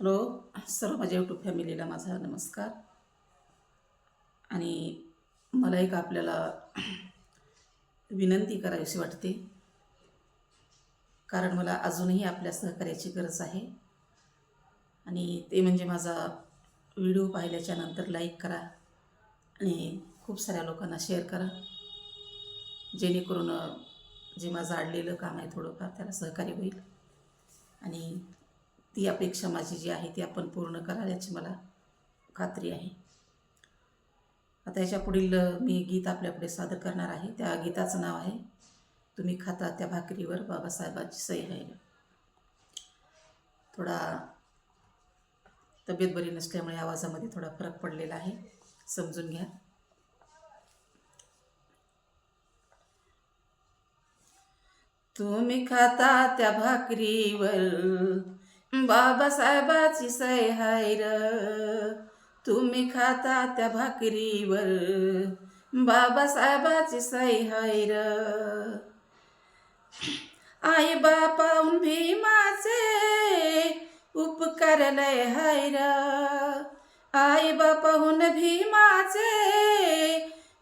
Hello सर्व माझ्या YouTube फॅमिलीला माझा नमस्कार. आणि मला एक आपल्याला विनंती करावीशी वाटते. कारण मला अजूनही आपल्या सहकार्याची गरज आहे. आणि ते म्हणजे माझा व्हिडिओ पाहिल्याच्या नंतर लाईक करा. आणि खूप साऱ्या लोकांना शेअर करा. जेणेकरून जे माझं अडलेलं काम आहे थोडंफार त्याला सहकार्य होईल. आणि ती अपेक्षा माझी जी आहे ती आपण पूर्ण कराल याची मला खात्री आहे. आता याच्या पुढील मी गीत आपल्यापुढे सादर करणार आहे. त्या गीताचं नाव आहे तुम्ही खाता त्या भाकरीवर बाबासाहेबांची सही आहे. थोडा तब्येत बरी नसल्यामुळे आवाजामध्ये थोडा फरक पडलेला आहे. समजून घ्या. तुम्ही खाता त्या भाकरीवर बाबासाहेबाची सय हायर र. तुम्ही खाता त्या भाकरीवर. बाबासाहेबाची सय हायर र. आई बापाहून भीमाचे उपकार लय हाय र. आई बापाहून भीमाचे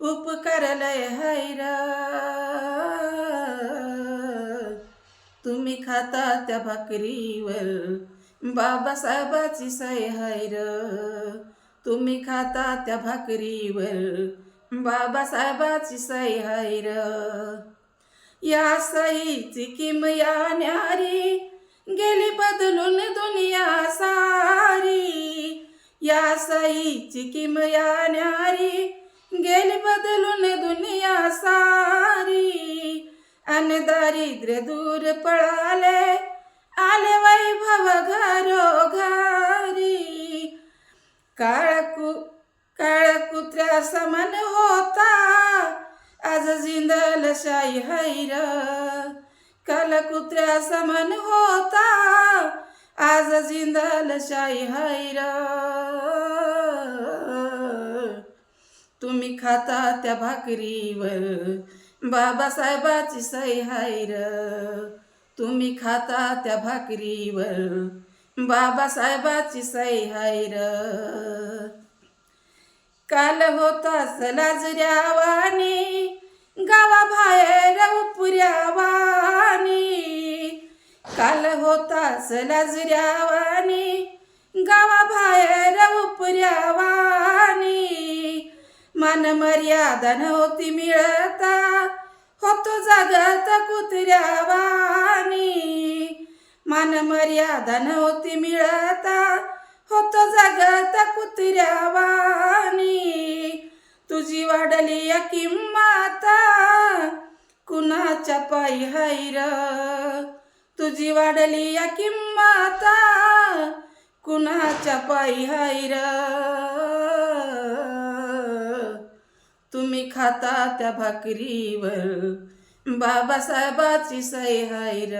उपकार लय हाय र. तुम्ही खाता त्या भाकरीवर. बाबासाहेबाची सय हाय तुम्ही खाता त्या भाकरीवर. बाबासाहेबाची सय हाय या सईची किमया न्यारी गेली बदलून दुनिया सारी. या सईची किमया न्यारी गेली बदलून दुनिया सारी. अन दारिद्र्य दूर पळाले आले वैभव घरो घरी काळ कु काळ कुत्र्या होता आज जिंदल शाही हैर काल कुत्र्या समन होता आज जिंदल शाही हैर तुम्ही खाता त्या भाकरीवर बाबासाहेबाची सही हाय र. तुम्ही खाता त्या भाकरीवर. बाबासाहेबाची सही हाय र. काल होता सलाजऱ्यावानी गावाबाहेर उपऱ्यावानी काल होता सलाजऱ्यावानी गावाबाहेर उपऱ्यावानी मान मर्यादा नव्हती मिळता होतो जगत कुत्र्यावानी मान मर्यादा नव्हती मिळता. होतो जगत कुत्र्यावानी तुझी वाढली या किंमत. कुणाच्या पायी हैर तुझी वाढली या किंमत. कुणाच्या पायी हैर तुम्ही खाता त्या भाकरीवर. बाबासाहेबाची सय हायर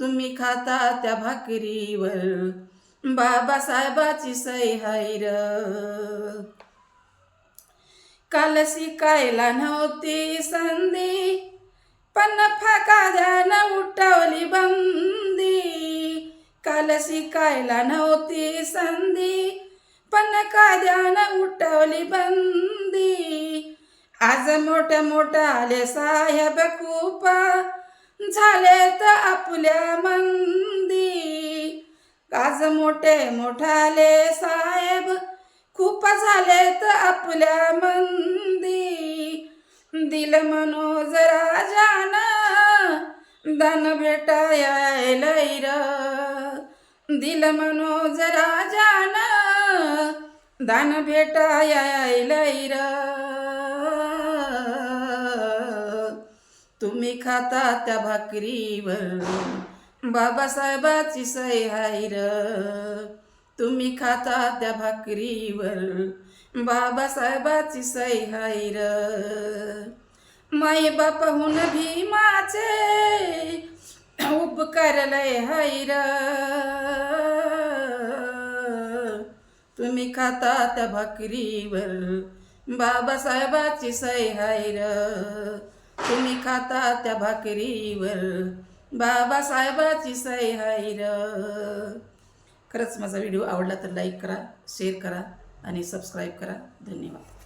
तुम्ही खाता त्या भाकरीवर. बाबासाहेबाची सय हायर काल शिकायला नव्हती संधी पण फाकाद्यानं उठवली बंदी. काल शिकायला नव्हती संधी पण काद्यानं उठवली बंदी. आज मोठ्या मोठ्या आले साहेब खूप झाले तर आपल्या मंदी. आज मोठे मोठाले साहेब. खूप झाले तर आपल्या मंदी. दिल मनोज राजान दान भेटायलय र दिल मनोज राजान दान भेटायलय र तुम्ही खाता त्या भाकरीवर. बाबासाहेबाची सय हाय र. तुम्ही खाता त्या भाकरीवर. बाबासाहेबाची सय हाय र. माई बापाहून भीमाचे उपकार लय हाय र. तुम्ही खाता त्या भाकरीवर. बाबासाहेबाची सय हाय र. तुम्ही खाता त्या भाकरीवर. बाबासाहेबाची सई हाय र. खरंच माझा व्हिडिओ आवडला तर लाईक करा शेअर करा आणि सबस्क्राईब करा. धन्यवाद.